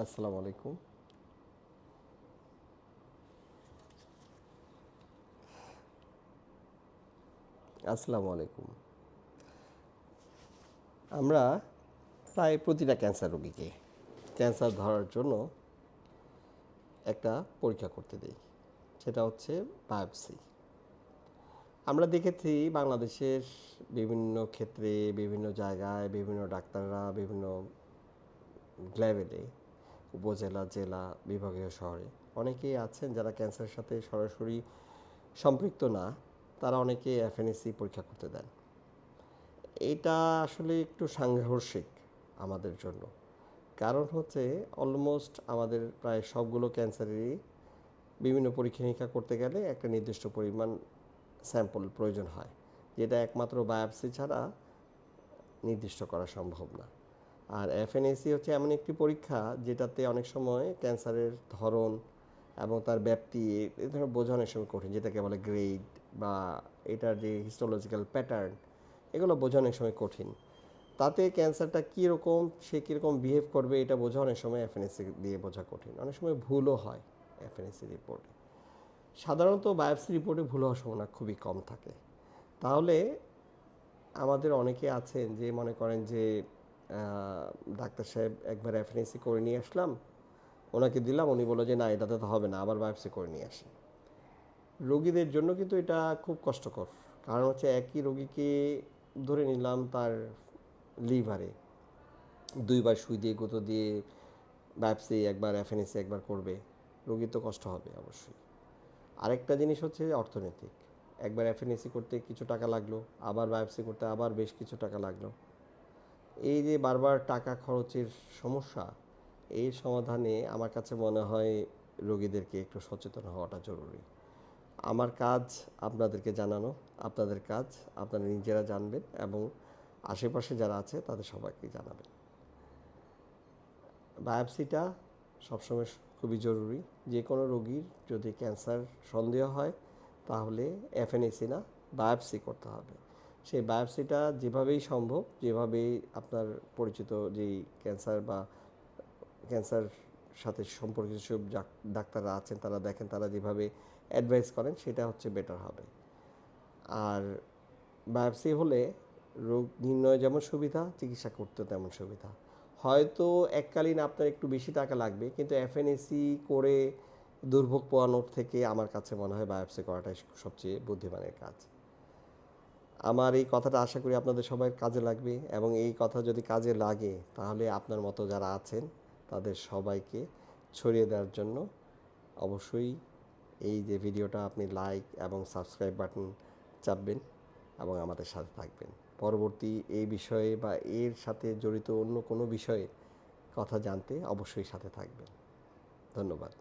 আসসালামু আলাইকুম। আসসালামু আলাইকুম। আমরা প্রায় প্রতিটা ক্যান্সার রোগীকে ক্যান্সার ধরার জন্য একটা পরীক্ষা করতে দিই, সেটা হচ্ছে বায়োপসি। আমরা দেখেছি বাংলাদেশের বিভিন্ন ক্ষেত্রে, বিভিন্ন জায়গায় বিভিন্ন ডাক্তাররা বিভিন্ন লেভেলে উপজেলা, জেলা, বিভাগীয় শহরে। অনেকেই আছেন যারা ক্যান্সারের সাথে সরাসরি সম্পৃক্ত না, তারা অনেকে এফএনএসি পরীক্ষা করতে দেন। এটা আসলে একটু সাংঘর্ষিক আমাদের জন্য। কারণ হচ্ছে অলমোস্ট আমাদের প্রায় সবগুলো ক্যান্সারেরই বিভিন্ন পরীক্ষা নিরীক্ষা করতে গেলে একটা নির্দিষ্ট পরিমাণ স্যাম্পল প্রয়োজন হয়। যেটা একমাত্র বায়োপসি ছাড়া নির্দিষ্ট করা সম্ভব না। আর এফএনএসি হচ্ছে এমন একটি পরীক্ষা যেটাতে অনেক সময় ক্যান্সারের ধরন এবং তার ব্যাপ্তি এ ধরনের বোঝা অনেক সময় কঠিন, যেটাকে বলে গ্রেড বা এটার যে হিস্টোলজিক্যাল প্যাটার্ন এগুলো বোঝা অনেক সময় কঠিন। তাতে ক্যান্সারটা কীরকম, সে কীরকম বিহেভ করবে, এটা বোঝা অনেক সময় এফএনএসি দিয়ে বোঝা কঠিন। অনেক সময় ভুলও হয় এফএনএসি রিপোর্টে সাধারণত বায়োপসি রিপোর্টে ভুল হওয়ার সম্ভাবনা খুবই কম থাকে। তাহলে আমাদের অনেকে আছেন যে মনে করেন যে ডাক্তার সাহেব একবার এফএনএসি করে নিয়ে আসলাম। ওনাকে দিলাম, উনি বলল যে, না, এটাতে তো হবে না, আবার বায়োপসি করে নিয়ে আসি। রোগীদের জন্য কিন্তু এটা খুব কষ্টকর, কারণ হচ্ছে একই রোগীকে ধরে নিলাম তার লিভারে। দুইবার সুই দিয়ে, গুঁতো দিয়ে বায়োপসি একবার এফএনএসি একবার করবে, রোগীর তো কষ্ট হবে অবশ্যই। আরেকটা জিনিস হচ্ছে অর্থনৈতিক। একবার এফএনএসি করতে কিছু টাকা লাগল, আবার বায়োপসি করতে আবার বেশ কিছু টাকা লাগল। এই যে বারবার টাকা খরচের সমস্যা এই সমাধানে আমার কাছে মনে হয় রোগীদেরকে একটু সচেতন হওয়াটা জরুরি। আমার কাজ আপনাদেরকে জানানো, আপনাদের কাজ আপনারা নিজেরা জানবেন এবং আশেপাশে যারা আছে তাদের সবাইকে জানাবেন। বায়োপসিটা সবসময় খুবই জরুরি। যে কোনো রোগীর যদি ক্যান্সার সন্দেহ হয় তাহলে এফএনএসি না, বায়োপসি করতে হবে। সেই বায়োপসিটা যেভাবেই সম্ভব, যেভাবেই আপনার পরিচিত যেই ক্যান্সার বা ক্যান্সার সাথে সম্পর্কিত সব ডাক্তাররা আছেন, তারা দেখেন, তারা যেভাবে অ্যাডভাইস করেন, সেটা হচ্ছে বেটার হবে। আর বায়োপসি হলে রোগ নির্ণয় যেমন সুবিধা, চিকিৎসা করতেও তেমন সুবিধা। হয়তো এককালীন আপনার একটু বেশি টাকা লাগবে, কিন্তু এফএনএসি করে দুর্ভোগ পোয়ানোর থেকে আমার কাছে মনে হয় বায়োপসি করাটাই সবচেয়ে বুদ্ধিমানের কাজ। আমার এই কথাটা আশা করি আপনাদের সবাই কাজে লাগবে এবং এই কথা যদি কাজে লাগে তাহলে আপনার মতো যারা আছেন তাদের সবাইকে ছড়িয়ে দেওয়ার জন্য অবশ্যই এই যে ভিডিওটা আপনি লাইক এবং সাবস্ক্রাইব বাটন চাপবেন এবং আমাদের সাথে থাকবেন। পরবর্তী এই বিষয়ে বা এর সাথে জড়িত অন্য কোনো বিষয়ে কথা জানতে অবশ্যই সাথে থাকবেন। ধন্যবাদ।